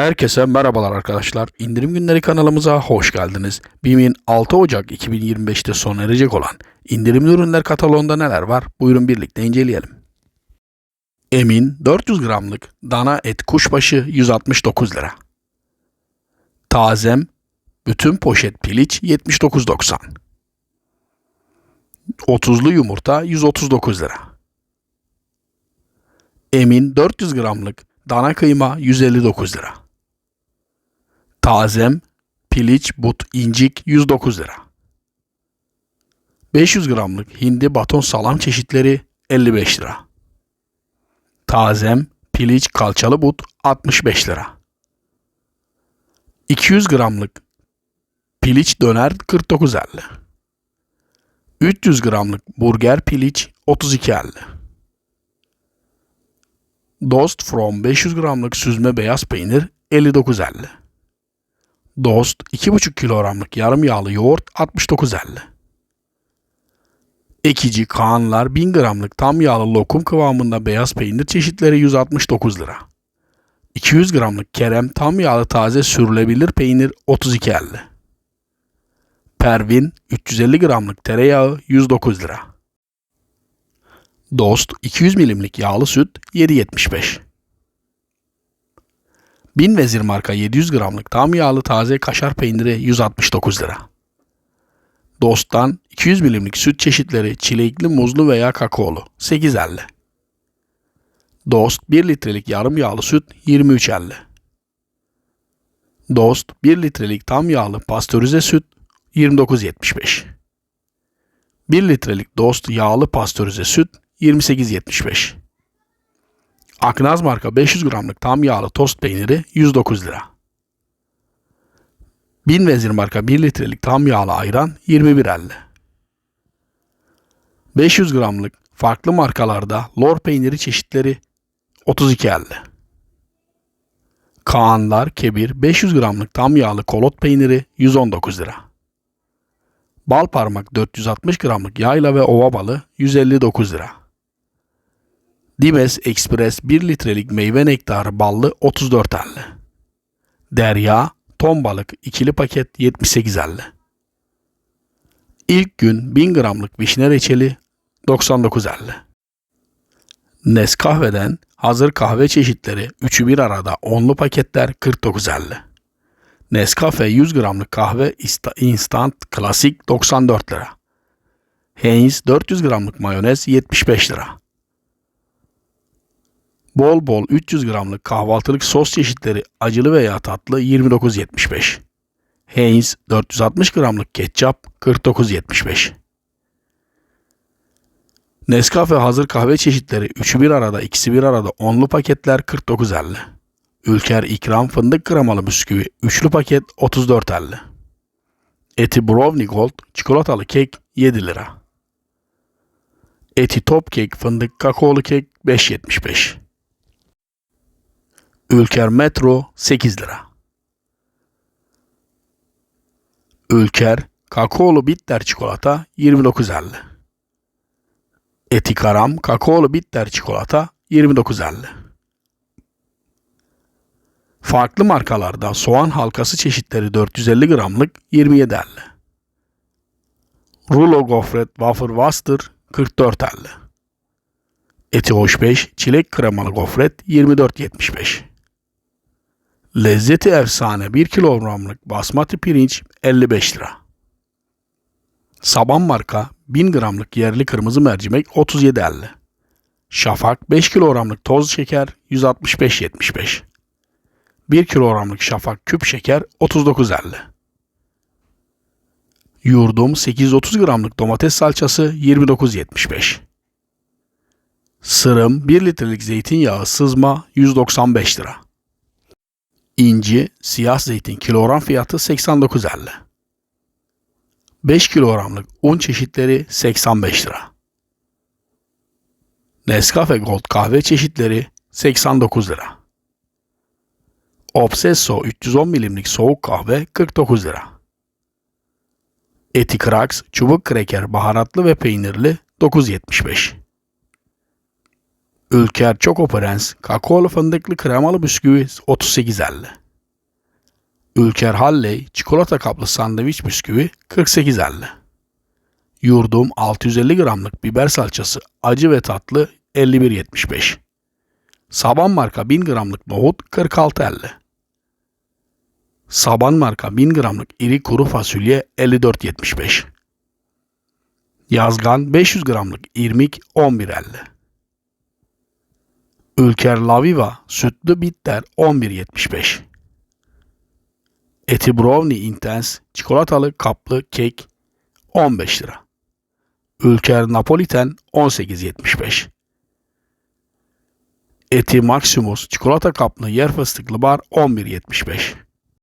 Herkese merhabalar arkadaşlar. İndirim günleri kanalımıza hoş geldiniz. BİM'in 6 Ocak 2025'te sona erecek olan indirimli ürünler kataloğunda neler var? Buyurun birlikte inceleyelim. Emin 400 gramlık dana et kuşbaşı 169 lira. Tazem bütün poşet piliç 79.90. 30'lu yumurta 139 lira. Emin 400 gramlık dana kıyma 159 lira. Tazem piliç but incik 109 lira. 500 gramlık hindi baton salam çeşitleri 55 lira. Tazem piliç kalçalı but 65 lira. 200 gramlık piliç döner 49.50. 300 gramlık burger piliç 32.50. Dost from 500 gramlık süzme beyaz peynir 59.50. Dost 2,5 kilogramlık yarım yağlı yoğurt 69.50. Ekici Kaanlar 1000 gramlık tam yağlı lokum kıvamında beyaz peynir çeşitleri 169 lira. 200 gramlık kerem tam yağlı taze sürülebilir peynir 32.50. Pervin 350 gramlık tereyağı 109 lira. Dost 200 milimlik yağlı süt 7.75. Bin Vezir marka 700 gramlık tam yağlı taze kaşar peyniri 169 lira. Dost'tan 200 milimlik süt çeşitleri çilekli, muzlu veya kakaolu 8.50. Dost 1 litrelik yarım yağlı süt 23.50. Dost 1 litrelik tam yağlı pastörize süt 29.75. 1 litrelik Dost yağlı pastörize süt 28.75. Aknaz marka 500 gramlık tam yağlı tost peyniri 109 lira. Bin Vezir marka 1 litrelik tam yağlı ayran 21.50. 500 gramlık farklı markalarda lor peyniri çeşitleri 32.50. Kaanlar Kebir 500 gramlık tam yağlı kolot peyniri 119 lira. Bal parmak 460 gramlık yayla ve ova balı 159 lira. Dimes Express 1 litrelik meyve nektarı ballı 34.50. Derya ton balık ikili paket 78.50. İlk gün 1000 gramlık vişne reçeli 99.50. Nescafe'den hazır kahve çeşitleri 3'ü bir arada onlu paketler 49.50. Nescafe 100 gramlık kahve instant klasik 94 lira. Heinz 400 gramlık mayonez 75 lira. Bol bol 300 gramlık kahvaltılık sos çeşitleri acılı veya tatlı 29.75. Heinz 460 gramlık ketçap 49.75. Nescafe hazır kahve çeşitleri 3'ü bir arada ikisi bir arada onlu paketler 49.50. Ülker ikram fındık kremalı bisküvi üçlü paket 34.50. Eti brownie gold çikolatalı kek 7 lira. Eti top kek fındık kakaolu kek 5.75. Ülker Metro 8 lira. Ülker kakaolu bitter çikolata 29.50. Eti karam kakaolu bitter çikolata 29.50. Farklı markalarda soğan halkası çeşitleri 450 gramlık 27.50. Rulo gofret wafer Worcester 44.50. Eti hoş 5 çilek kremalı gofret 24.75. Lezzeti efsane 1 kilogramlık basmati pirinç 55 lira. Saban marka 1000 gramlık yerli kırmızı mercimek 37.50. Şafak 5 kilogramlık toz şeker 165.75. 1 kilogramlık şafak küp şeker 39.50. Yurdum 830 gramlık domates salçası 29.75. Sırım 1 litrelik zeytinyağı sızma 195 lira. İnci siyah zeytin kilogram fiyatı 89.50. 5 kilogramlık un çeşitleri 85 lira. Nescafe Gold kahve çeşitleri 89 lira. Obsesso 310 milimlik soğuk kahve 49 lira. Eti Krax çubuk kreker baharatlı ve peynirli 9.75. Ülker Choco Prens kakaolu fındıklı kremalı bisküvi 38.50. Ülker Halley çikolata kaplı sandviç bisküvi 48.50. Yurdum 650 gramlık biber salçası acı ve tatlı 51.75. Saban marka 1000 gramlık nohut 46.50. Saban marka 1000 gramlık iri kuru fasulye 54.75. Yazgan 500 gramlık irmik 11.50. Ülker Laviva sütlü bitter 11.75. Eti Brownie Intense çikolatalı kaplı kek 15 lira. Ülker Napoliten 18.75. Eti Maximus çikolata kaplı yer fıstıklı bar 11.75.